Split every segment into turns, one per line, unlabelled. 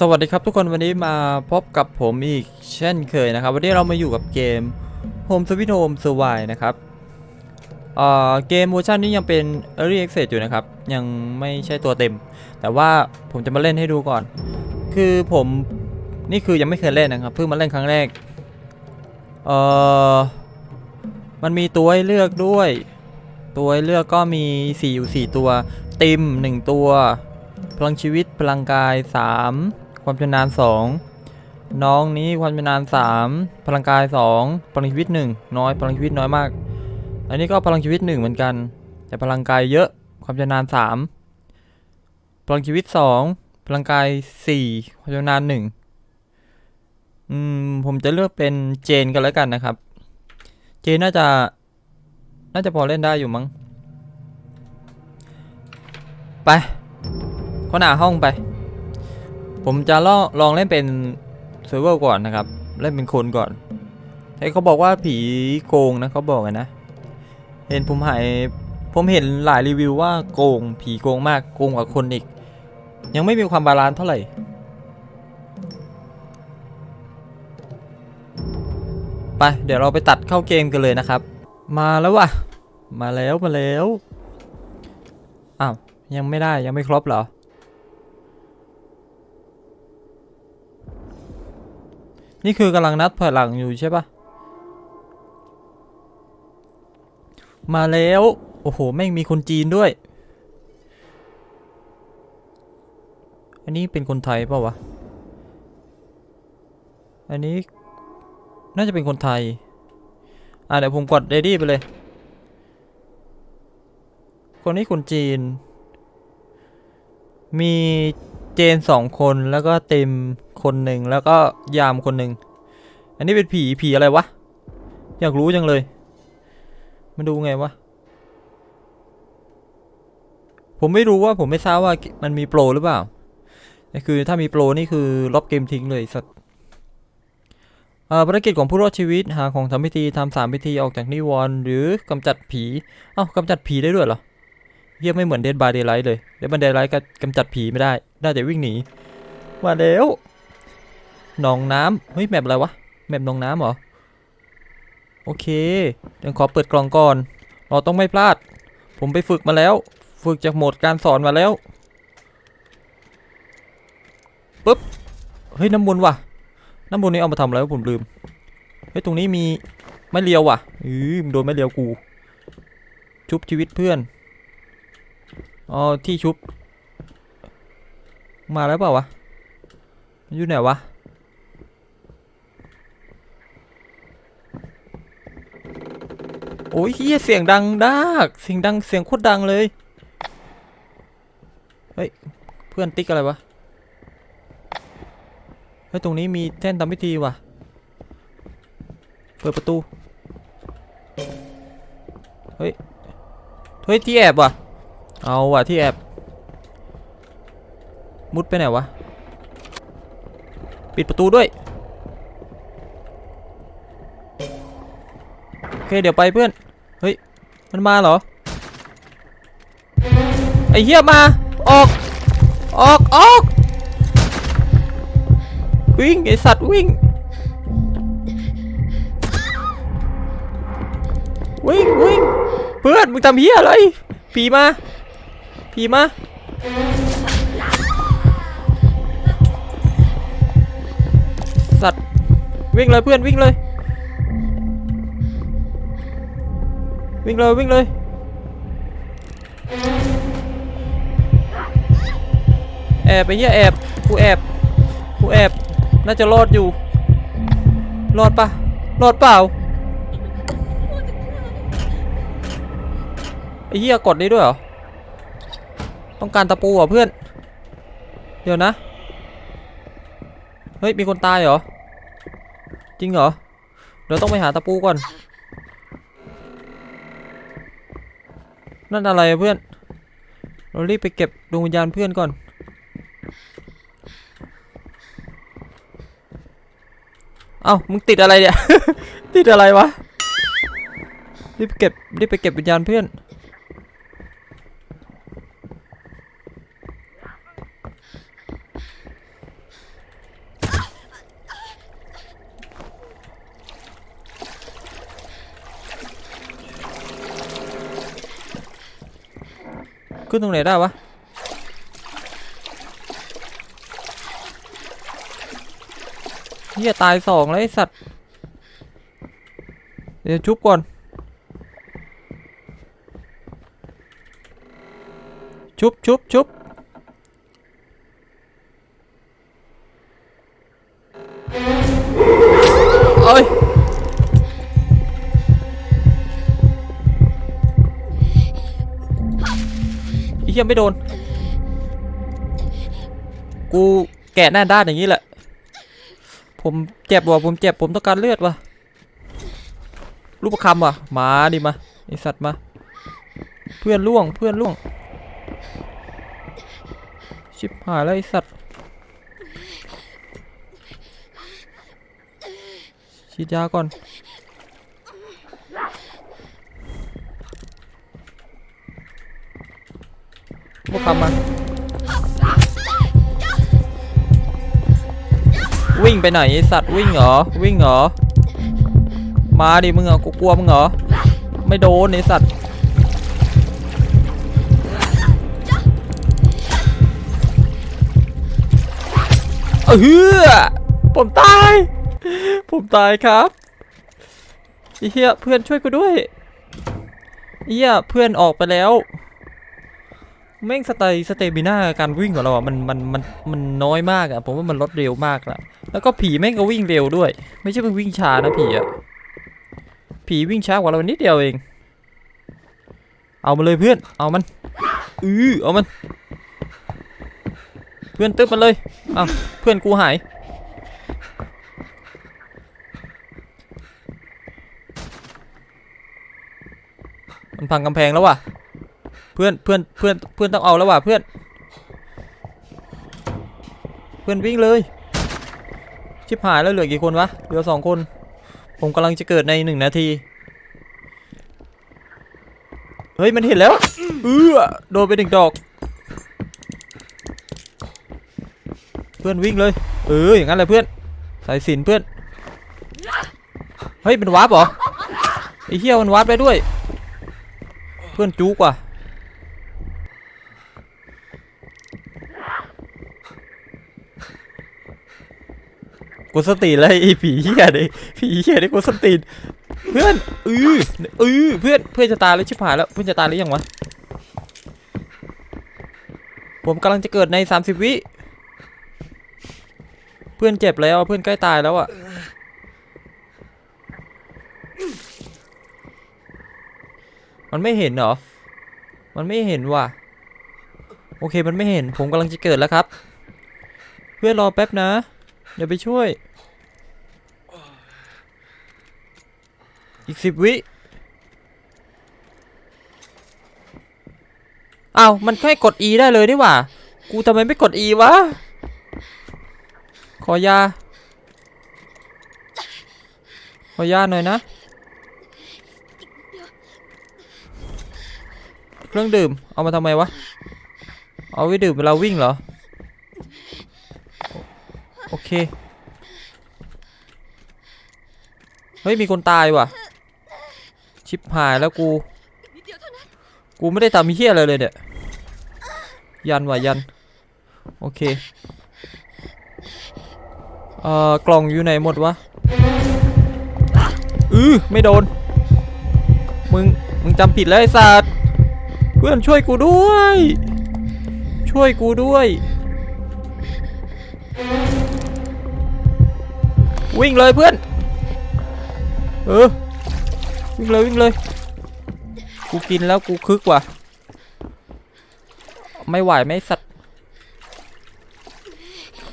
สวัสดีครับทุกคนวันนี้มาพบกับผมอีกเช่นเคยนะครับ วันนี้เรามาอยู่กับเกม Home Sweet Home Survive นะครับเกมเวอร์ชันนี้ยังเป็น Early Access อยู่นะครับ ยังไม่ใช่ตัวเต็ม แต่ว่าผมจะมาเล่นให้ดูก่อน คือผมนี่คือยังไม่เคยเล่นนะครับ เพิ่งมาเล่นครั้งแรกเออมันมีตัวให้เลือกด้วย ตัวให้เลือกก็มี 4 อยู่ 4 ตัว ติม 1 ตัว พลังชีวิตพลังกาย 3 ความชำนาญ2น้องนี้ความชำนาญ3พลังกาย 2 พลังชีวิต 1 น้อย พลังชีวิตน้อยมาก อันนี้ก็พลังชีวิต 1 เหมือนกัน แต่พลังกายเยอะ ความชำนาญ3พลังชีวิต 2 พลังกาย 4 ความชำนาญ1อืมผมจะเลือกเป็นเจนกันแล้วกันนะครับ เจนน่าจะ น่าจะพอเล่นได้อยู่มั้ง ไปเขาหาห้องไป ผมจะลองลองเล่นเป็นเซิร์ฟเวอร์ก่อนนะครับ เล่นเป็นคนก่อนไอ้เขาบอกว่าผีโกงนะเขาบอกไงนะ เห็นผมหายผมเห็นหลายรีวิวว่าโกง ผีโกงมากโกงกว่าคนอีก ยังไม่มีความบาลานซ์เท่าไหร่ไปเดี๋ยวเราไปตัดเข้าเกมกันเลยนะครับ มาแล้วว่ะ มาแล้วมาแล้วอ้าวยังไม่ได้ยังไม่ครบเหรอ นี่คือกำลังนัดถอยหลังอยู่ใช่ปะมาแล้ว โอ้โห แม่งมีคนจีนด้วย อันนี้เป็นคนไทยเปล่าวะ อันนี้ น่าจะเป็นคนไทย อะเดี๋ยวผมกดเรดี้ไปเลย คนนี้คนจีน มีเจนสองคนแล้วก็เต็ม คนหนึ่งแล้วก็ยามคนหนึ่งอันนี้เป็นผีผีอะไรวะ อยากรู้จังเลยมาดูไงวะ ผมไม่รู้ว่าผมไม่ทราบว่ามันมีโปรหรือเปล่าคือถ้ามีโปรนี่คือลบเกมทิ้งเลยสัตว์เอ่อภารกิจของผู้รอดชีวิตหาของทำพิธีทำสามพิธีออกจากนิวรณ์หรือกำจัดผี เอ้ากำจัดผีได้ด้วยเหรอเยี่ยไม่เหมือนเดดบายเดย์ไลท์เลยเดดบายเดย์ไลท์ก็กำจัดผีไม่ได้ ได้แต่วิ่งหนี มาแล้ว หนองน้ำเฮ้ยแมปอะไรวะแมปหนองน้ำเหรอ โอเคเดี๋ยวขอเปิดกล่องก่อน เราต้องไม่พลาด ผมไปฝึกมาแล้ว ฝึกจากโหมดการสอนมาแล้วปุ๊บเฮ้ยน้ำมนต์ว่ะน้ำมนต์นี้เอามาทำอะไรผมลืมเฮ้ยตรงนี้มีไม้เลียวว่ะอืมโดนไม้เลียวกู ชุบชีวิตเพื่อนอ๋อที่ชุบ มาแล้วเปล่าวะ อยู่ไหนวะ อ้ยเฮียเสียงดังดากเสียงดังเสียงโคตรดังเลย เฮ้ย เพื่อนติ๊กอะไรวะ เฮ้ย ตรงนี้มีแท่นทำพิธีว่ะ เปิดประตู เฮ้ย เฮ้ย ที่แอบว่ะ เอาว่ะที่แอบ มุดไปไหนวะ ปิดประตูด้วยโอเค เดี๋ยวไปเพื่อน มันมาเหรอ ไอ้เหี้ยมา ออก ออก ออก วิ่งไอสัตว์วิ่ง วิ่งวิ่งเพื่อนมึงทำเหี้ยอะไร ผีมา ผีมา สัตว์ วิ่งเลยเพื่อนวิ่งเลย วิ่งเลยวิ่งเลยแอบไปเหี้ยแอบกูแอบกูแอบน่าจะรอดอยู่รอดปะรอดเปล่าไอ้เหี้ยกดได้ด้วยเหรอต้องการตะปูเหรอเพื่อน เดี๋ยวนะ เฮ้ย มีคนตายเหรอ จริงเหรอ เดี๋ยวต้องไปหาตะปูก่อน นั่นอะไรเพื่อน เรารีบไปเก็บดวงวิญญาณเพื่อนก่อน เอ้ามึงติดอะไรเนี่ย ติดอะไรวะ รีบเก็บรีบไปเก็บวิญญาณเพื่อน ขึ้นตรงไหนได้วะเฮียตายสองแล้วไอสัตว์ เดี๋ยวชุบก่อน ชุบชุบชุบ อีเหี้ยไม่โดน กูแกะหน้าด้านอย่างนี้แหละ ผมเจ็บว่ะผมเจ็บผมต้องการเลือดว่ะรูปประคำว่ะมาดิมาไอสัตว์มา เพื่อนล่วงเพื่อนล่วง ชิบหายแล้วไอสัตว์ฉีดยาก่อน พวกคำมา วิ่งไปไหนไอสัตว์วิ่งเหรอ วิ่งเหรอ มาดิมึงเหรอกูกลัวมึงเหรอ ไม่โดนไอสัตว์เออผมตาย ผมตายครับไอ้เหี้ยเพื่อนช่วยกูด้วยไอ้เหี้ยเพื่อนออกไปแล้ว แม่งสเตย์สเตมิน่าการวิ่งของเราอะมันมันมันมันน้อยมากอะผมว่ามันลดเร็วมากละแล้วก็ผีแม่งก็วิ่งเร็วด้วย ไม่ใช่เพิ่งวิ่งช้านะผีอะผีวิ่งช้ากว่าเรานิดเดียวเอง เอามาเลยเพื่อนเอามันอือเอามัน เพื่อนตึ๊บมันเลยเอาเพื่อนกูหายมันพังกำแพงแล้วว่ะ เพื่อนเพื่อนเพื่อนเพื่อนต้องเอาแล้วว่ะเพื่อน เพื่อนวิ่งเลย ชิบหายแล้วเหลือกี่คนวะ เหลือสองคน ผมกำลังจะเกิดในหนึ่งนาที เฮ้ยมันเห็นแล้วเออโดนไปหนึ่งดอก เพื่อนวิ่งเลย เอออย่างนั้นเลยเพื่อน สายสินเพื่อน เฮ้ยมันวาร์ปเหรอไอ้เหี้ยมันวาร์ปได้ด้วย เพื่อนจูกว่ะ กูสติเลยไอ้ผีเหี้ยดิผีเหี้ยดิกูสติเพื่อนอืออือเพื่อนเพื่อนจะตายแล้วชิบหายแล้วเพื่อนจะตายหรือยังวะผมกำลังจะเกิดใน 30 วิเพื่อนเจ็บแล้วเพื่อนใกล้ตายแล้วอะมันไม่เห็นเหรอ มันไม่เห็นว่ะ โอเคมันไม่เห็นผมกำลังจะเกิดแล้วครับ เพื่อนรอแป๊บนะ เดี๋ยวไปช่วย อีกสิบวิเอ้ามันแค่กด E ได้เลยนี่หว่า กูทำไมไม่กด E วะ ขอยา ขอยาหน่อยนะ เครื่องดื่ม เอามาทำไมวะ เอาไว้ดื่มเวลาวิ่งเหรอ โอเค เฮ้ย มีคนตายว่ะ ชิบหายแล้วกู
นิดเดียวเท่านั้น
กูไม่ได้ทำเฮี้ยอะไรเลยเนี่ย ยันว่ะยัน โอเค เอ่อ กล่องอยู่ไหนหมดวะอือไม่โดน มึง มึงจำผิดแล้วไอ้สัตว์ เพื่อนช่วยกูด้วย ช่วยกูด้วย วิ่งเลยเพื่อน เออ วิ่งเลยวิ่งเลย กูกินแล้วกูคึกว่ะ ไม่ไหวไหมสัตว์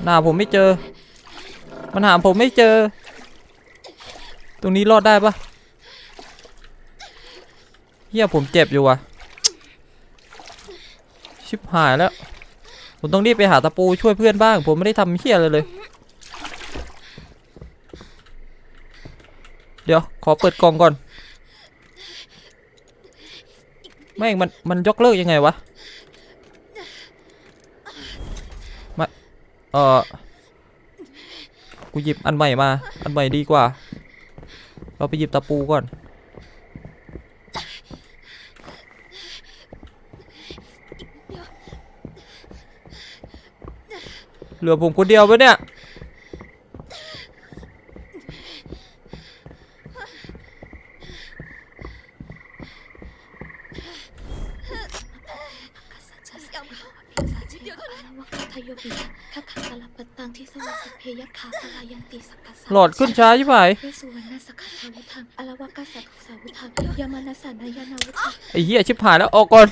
หนาผมไม่เจอ มันหาผมไม่เจอ ตรงนี้รอดได้ปะเฮียผมเจ็บอยู่ว่ะ ชิบหายแล้ว ผมต้องรีบไปหาตะปูช่วยเพื่อนบ้าง ผมไม่ได้ทำเฮียอะไรเลย เดี๋ยว ขอเปิดกล่องก่อน ไม่มัน มันยกเลิกยังไงวะ มา เออกูหยิบอันใหม่มา อันใหม่ดีกว่า เราไปหยิบตะปูก่อน เหลือผมคนเดียวปะเนี่ย
ทายบิทักขัตลปัตตังที่สวัสดิ์เพยัคขาพลายันติสักกะสะ
หลอดขึ้นช้าใช่ไหม
เวสสุวรรณสักขะทาวุธังอลวกัสสะทุสาวุธังยามานัสสานายานาวุธัง
ไอ้เหี้ยชิบหายแล้วออกก่อน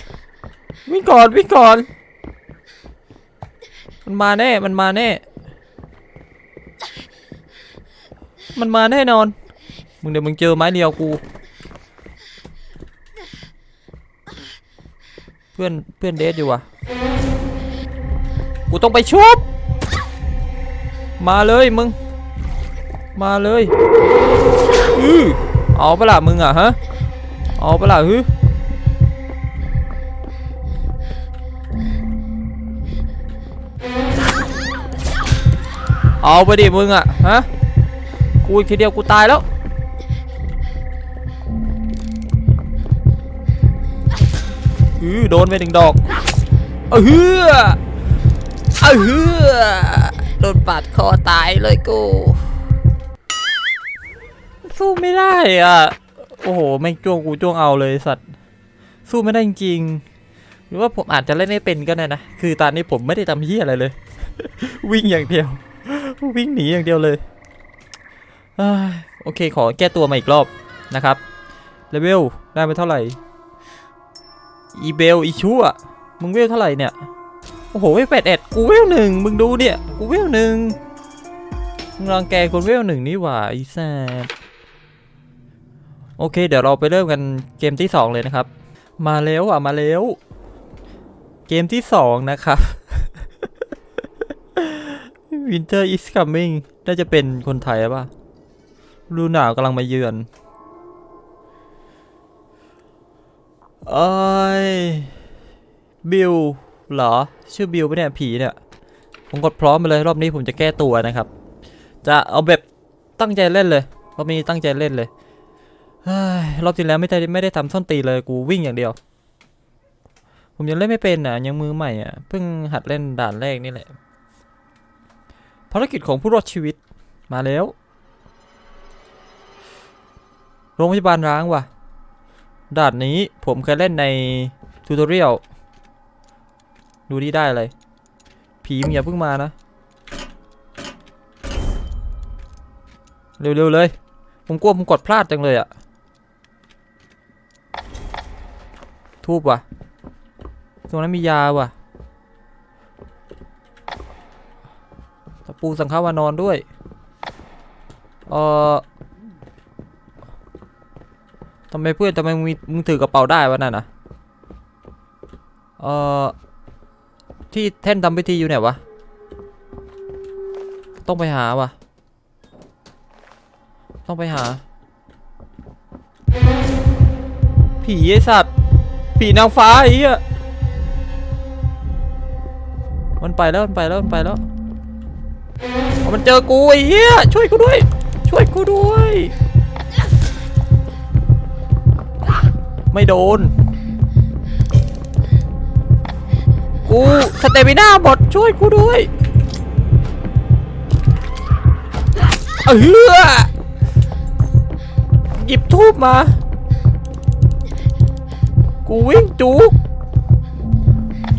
วิ่งก่อนวิ่งก่อน มันมาแน่มันมาแน่ มันมาแน่นอน มึงเดี๋ยวมึงเจอไม้เดียวกู เพื่อนเพื่อนเดทอยู่วะ กูต้องไปชุบ มาเลยมึง มาเลยอือเอาปล่ะมึงอะฮะ เอาปะล่ะฮึเอาไปดิมึงอะฮะ กูอีกทีเดียวกูตายแล้ว อือโดนไปหนึ่งดอกเออฮือ เออฮือโดนปาดคอตายเลยกู สู้ไม่ได้อะ โอ้โหแม่งจ้วงกูจ้วงเอาเลยสัตว์ สู้ไม่ได้จริงหรือว่าผมอาจจะเล่นไม่เป็นก็ได้นะ คือตอนนี้ผมไม่ได้ทำเหี้ยอะไรเลย วิ่งอย่างเดียว วิ่งหนีอย่างเดียวเลยเอ้ยโอเคขอแก้ตัวมาอีกรอบนะครับเลเวลได้ไปเท่าไหร่อีเบลอีชั่วมึงเวลเท่าไหร่เนี่ย โอ้โหเวแปดเอ็ดกูเวลหนึ่งมึงดูเนี่ยกูเวลหนึ่งมึงรังแกคนเวลหนึ่งนี่หว่าไอีแซดโอเค เดี๋ยวเราไปเริ่มกันเกมที่2เลยนะครับ มาแล้วอะมาแล้ว เกมที่2นะครับ Winter is coming น่าจะเป็นคนไทยป่ะฤดูหนาวกำลังมาเยือนเอ้ยบิล เหรอ ชื่อบิลปะเนี่ยผีเนี่ยผมกดพร้อมไปเลยรอบนี้ผมจะแก้ตัวนะครับ จะเอาแบบตั้งใจเล่นเลยรอบนี้ตั้งใจเล่นเลยเฮ้ยรอบที่แล้วไม่ได้ไม่ได้ทำส้นตีเลยกูวิ่งอย่างเดียว ผมยังเล่นไม่เป็นอะยังมือใหม่อะเพิ่งหัดเล่นด่านแรกนี่แหละภารกิจของผู้รอดชีวิตมาแล้ว โรงพยาบาลร้างว่ะด่านนี้ผมเคยเล่นในทูตอเรียล ดูที่ได้เลยผีมึงอย่าเพิ่งมานะ เร็วๆเลย ผมกลัวผมกดพลาดจังเลยอะทูบว่ะ ตรงนั้นมียาว่ะ ตะปูสังฆาวานอนด้วย เอ่อทำไมเพื่อนทำไมมึงมีมึงถือกระเป๋าได้วะนั่นนะเอ่อ ที่แท่นทำพิธีอยู่ไหนวะ ต้องไปหาวะต้องไปหา ผีไอสัตว์ ผีนางฟ้าไอ้เหี้ยมันไปแล้วมันไปแล้วมันไปแล้ว มันเจอกูไอ้เหี้ยช่วยกูด้วย ช่วยกูด้วย ไม่โดน กูสเตมิน่าหมดช่วยกูด้วยเออหยิบทูบมา กูวิ่งจุก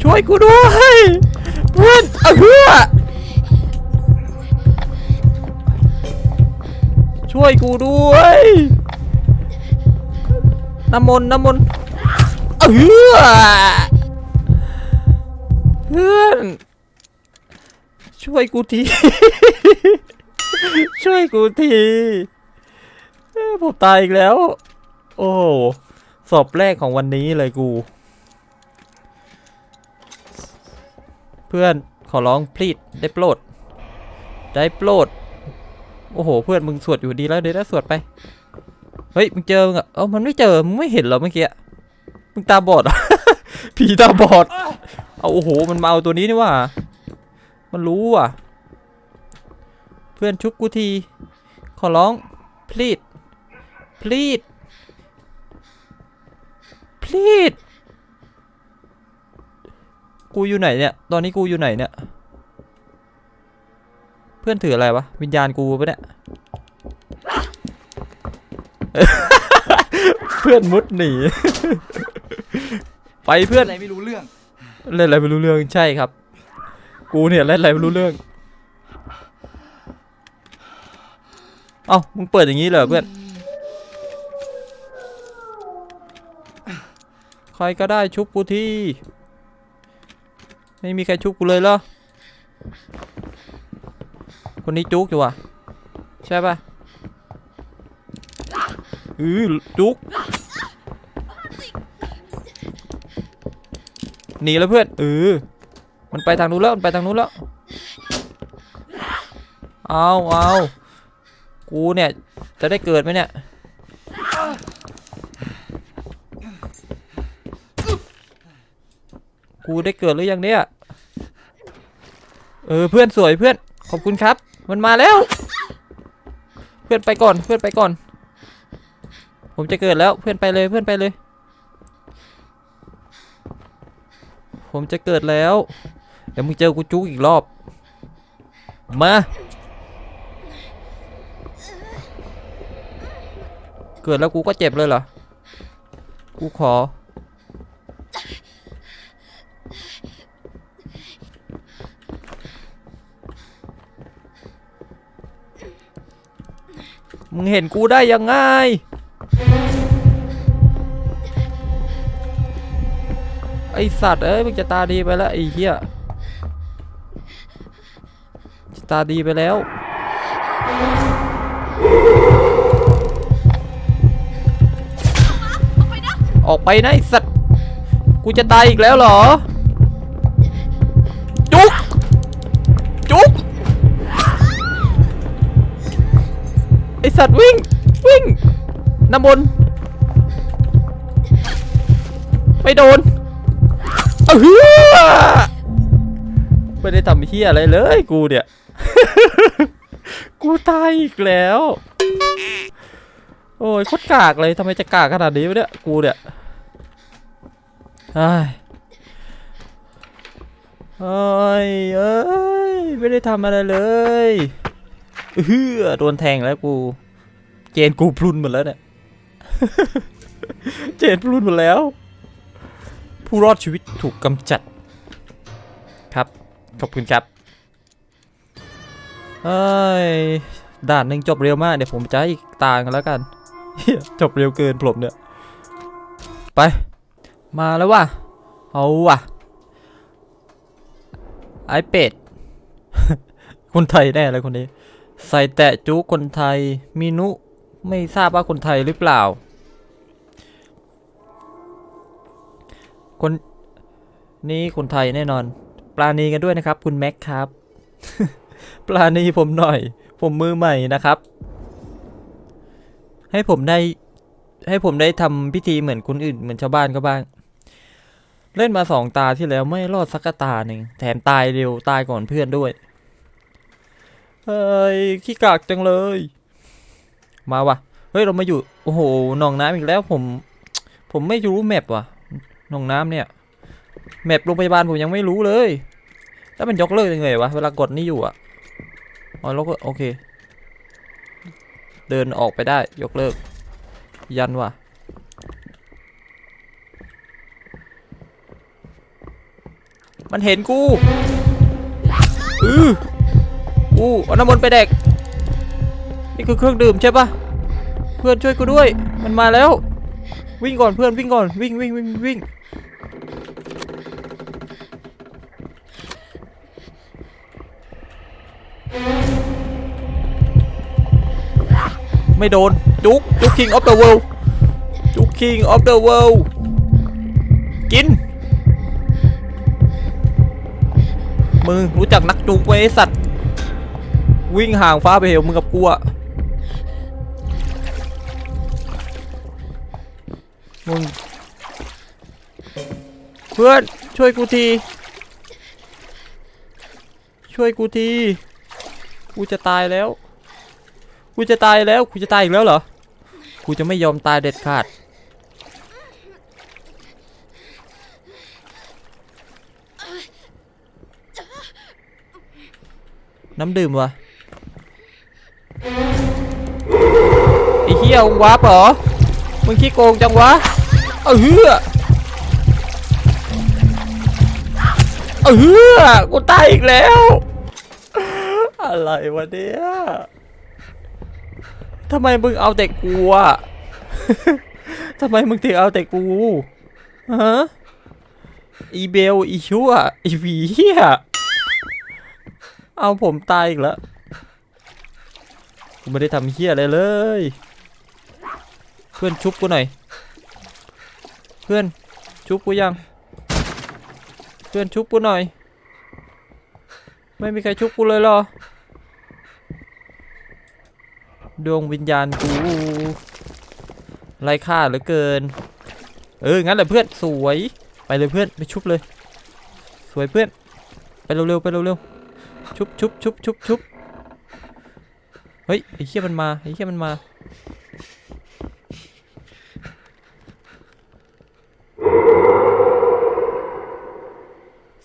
ช่วยกูด้วยเพื่อนเออช่วยกูด้วยน้ำมนต์น้ำมนต์เออ พื่อน ช่วยกูที ช่วยกูทีผมตายอีกแล้ว โอ้โหสอบแรกของวันนี้เลยกู เพื่อนขอร้องพลีดได้โปรด ได้โปรด โอ้โห เพื่อนมึงสวดอยู่ดีแล้วเดี๋ยวนะสวดไป เฮ้ย มึงเจอมึงอะเอ้ามันไม่เจอ มึงไม่เห็นเหรอเมื่อกี้ มึงตาบอดผีตาบอด เอาโอ้โหมันมาเอาตัวนี้นี่ว่า มันรู้อะ เพื่อนชุบกูที ขอร้อง please please please กูอยู่ไหนเนี่ย ตอนนี้กูอยู่ไหนเนี่ย เพื่อนถืออะไรวะ วิญญาณกูปะเนี่ย เพื่อนมุดหนี ไปเพื่อน
อะไรไม่รู้เรื่อง
เล่นอะไรไม่รู้เรื่องใช่ครับ กูเนี่ยเล่นอะไรไม่รู้เรื่อง เอ้ามึงเปิดอย่างนี้เหรอเพื่อนใครก็ได้ชุบกูที่ ไม่มีใครชุบกูเลยเหรอคนนี้จุกอยู่อะใช่ปะอือจุก หนีแล้วเพื่อนเออมันไปทางนู้นแล้วมันไปทางนู้นแล้วเอาเอากูเนี่ยจะได้เกิดไหมเนี่ยกูได้เกิดหรือยังเนี่ยเออเพื่อนสวยเพื่อนขอบคุณครับ มันมาแล้ว เพื่อนไปก่อนเพื่อนไปก่อน ผมจะเกิดแล้วเพื่อนไปเลยเพื่อนไปเลย ผมจะเกิดแล้ว เดี๋ยวมึงเจอกูจุกอีกรอบ มา เกิดแล้วกูก็เจ็บเลยเหรอ กูขอ มึงเห็นกูได้ยังไง สัตว์เอ้ยมึงจะตาดีไปแล้วไอ้เหี้ยจะตาดีไปแล้วออกไปนะไอสัตว์ กูจะตายอีกแล้วเหรอ จุ๊ก จุ๊ก ไอสัตว์วิ่ง วิ่งน้ำบน ไม่โดน เออไม่ได้ทำเฮียอะไรเลยกูเนี่ย กูตายอีกแล้ว โอ้ยโคตรกากเลยทำไมจะกากขนาดนี้วะเนี่ย กูเนี่ยไอ้ยโอ้ยเอ้ย ไม่ได้ทำอะไรเลยเออโดนแทงแล้วกู เจนกูพลุนหมดแล้วเนี่ย เจนพลุนหมดแล้ว ผู้รอดชีวิตถูกกำจัด ครับ ขอบคุณครับเอ้ยด่านหนึ่งจบเร็วมาก เดี๋ยวผมจะให้อีกตากันแล้วกัน จบเร็วเกินผมเนี่ย ไป มาแล้วว่ะ เอาว่ะ ไอเป็ด คนไทยแน่เลยคนนี้ ใส่แตะจุคนไทยมีนุ ไม่ทราบว่าคนไทยหรือเปล่า คนนี่คนไทยแน่นอน ปลาณีกันด้วยนะครับ คุณแม็กครับ ปลาณีผมหน่อย ผมมือใหม่นะครับ ให้ผมได้ให้ผมได้ทำพิธีเหมือนคนอื่นเหมือนชาวบ้านก็บ้าง เล่นมาสองตาที่แล้วไม่รอดสักตาหนึ่งแถมตายเร็วตายก่อนเพื่อนด้วยเฮ้ยขี้กากจังเลย มาวะเฮ้ยเรามาอยู่ โอ้โหหนองน้ำอีกแล้วผม ผมไม่รู้แมปว่ะ หนองน้ำเนี่ยแมปโรงพยาบาลผมยังไม่รู้เลยแล้วมันยกเลิกยังไงวะ เวลากดนี่อยู่อะอ๋อแล้วก็โอเค เดินออกไปได้ยกเลิก ยันว่ะ มันเห็นกูอือกูเอาน้ำมนต์ไปแดกนี่คือเครื่องดื่มใช่ปะเพื่อนช่วยกูด้วย มันมาแล้ว วิ่งก่อนเพื่อนวิ่งก่อนวิ่งวิ่งวิ่งวิ่ง ไม่โดน จุกจุก king of the world จุก king of the world กิน มึงรู้จักนักจุกไหมไอ้สัตว์ วิ่งห่างฟ้าไปเหวมึงกับกูอะมึงเพื่อนช่วยกูที ช่วยกูที กูจะตายแล้ว กูจะตายแล้วกูจะตายอีกแล้วเหรอกูจะไม่ยอมตายเด็ดขาด น้ำดื่มวะไอ้เหี้ยมึงวาปเหรอมึงขี้โกงจังวะเออเฮือเออเฮือกูตายอีกแล้ว อะไรวะเนี่ย ทำไมมึงเอาแต่กูอะทำไมมึงถึงเอาแต่กูฮะอีเบลอีชั่วอีผีเฮียเอาผมตายอีกแล้วกูไม่ได้ทำเฮียอะไรเลย เพื่อนชุบกูหน่อย เพื่อนชุบกูยัง เพื่อนชุบกูหน่อย ไม่มีใครชุบกูเลยหรอ ดวงวิญญาณกูไร้ค่าเหลือเกิน เออ งั้นแหละเพื่อน สวย ไปเลยเพื่อน ไปชุบเลย สวยเพื่อน ไปเร็วๆ ไปเร็วๆ ชุบชุบชุบชุบชุบเฮ้ย ไอ้เหี้ยมันมา ไอ้เหี้ยมันมา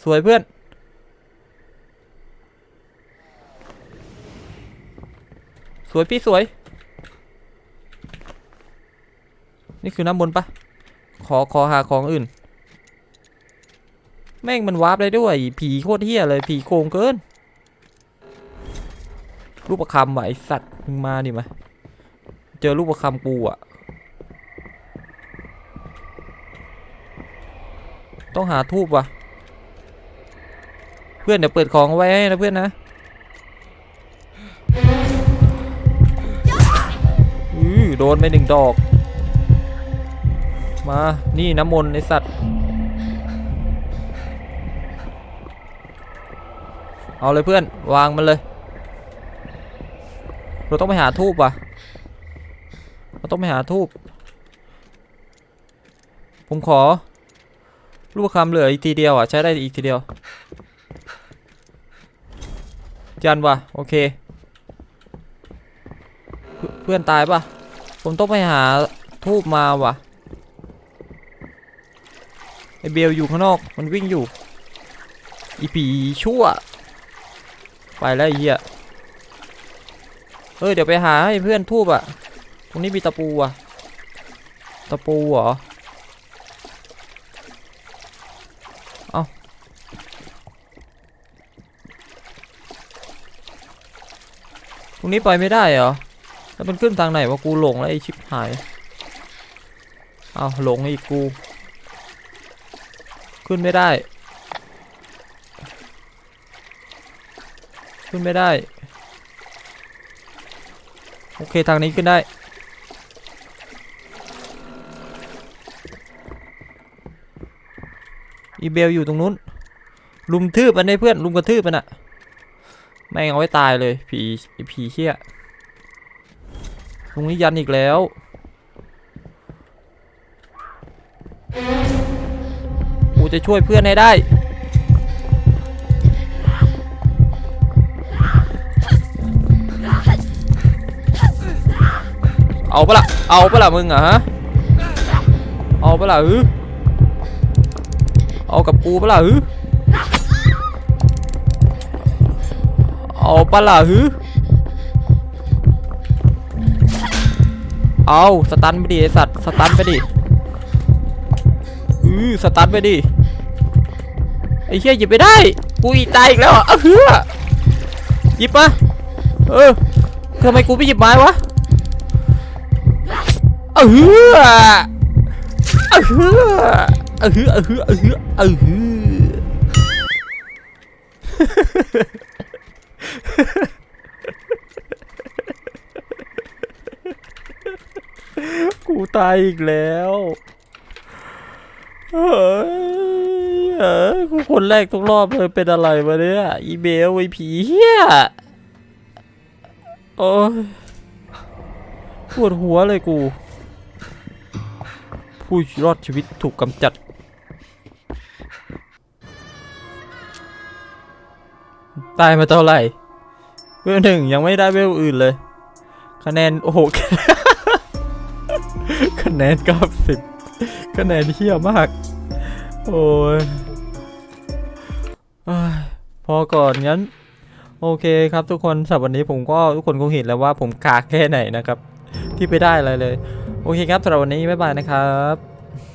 สวยเพื่อน วยพี่สวย นี่คือน้ำบนปะขอขอหาของอื่น แม่งมันวาร์ปได้ด้วย ผีโคตรเฮี้ยเลย ผีโกงเกิน รูปประคำว่ะไอสัตว์มึงมาดิมา เจอรูปประคำกูอะ ต้องหาทูบว่ะ เพื่อนเดี๋ยวเปิดของไว้ให้นะเพื่อนนะ โดนไปหนึ่งดอก มา นี่น้ำมนต์ไอสัตว์ เอาเลยเพื่อน วางมันเลย เราต้องไปหาทูบว่ะ เราต้องไปหาทูบ ผมขอลูกคำเหลืออีกทีเดียวอะ ใช้ได้อีกทีเดียวยันว่ะ โอเค เพื่เพื่อนตายปะ ผมต้องไปหาทูบมาว่ะไอเบลอยู่ข้างนอกมันวิ่งอยู่ อีผีชั่ว ไปแล้วเหี้ยเฮ้ยเดี๋ยวไปหาให้เพื่อนทูบอะตรงนี้มีตะปูอะตะปูเหรอ เอาตรงนี้ไปไม่ได้เหรอ แล้วมันขึ้นทางไหนวะกูหลงแล้วไอชิบหายเอาหลงอีกกู ขึ้นไม่ได้ ขึ้นไม่ได้ โอเคทางนี้ขึ้นได้อีเบลอยู่ตรงนู้น ลุมทืบมันได้เพื่อนลุมกระทืบมันอะแม่งเอาไว้ตายเลยผีไอผีเขี้ย ตรงนี้ยันอีกแล้ว กูจะช่วยเพื่อนให้ได้เอาปะละ่ะเอาปะละ่ะมึงอะฮะ เอาปะละ่ะอือเอากับกูปะละ่ะอือเอาปะละ่ะฮือ เอาสตันไปดิไอสัตว์สตันไปดิอือสตันไปดิไอ้เหี้ยหยิบไปได้กูตายอีกแล้วอะเฮือหยิบปะเออทำไมกูไม่หยิบไม้วะเฮือเออเฮือเออเฮือเออเฮือเออเฮือเออเฮือ กูตายอีกแล้วเฮ้ยเออกูคนแรกทุกรอบเลยเป็นอะไรวะเนี่ยอีเบลไอผีเฮียโอ้ยปวดหัวเลยกู ผู้รอดชีวิตถูกกำจัด ตายมาเท่าไหร่เวลหนึ่งยังไม่ได้เวลอื่นเลย คะแนน โอ้โห แนนเก้าสิบคะแนนเที่ยมากโอ้ยอ้ยพอก่อนงั้น โอเคครับทุกคนสำหรับวันนี้ผมก็ทุกคนคงเห็นแล้วว่าผมกากแค่ไหนนะครับ ที่ไปได้อะไรเลย โอเคครับสำหรับวันนี้บ๊ายบายนะครับ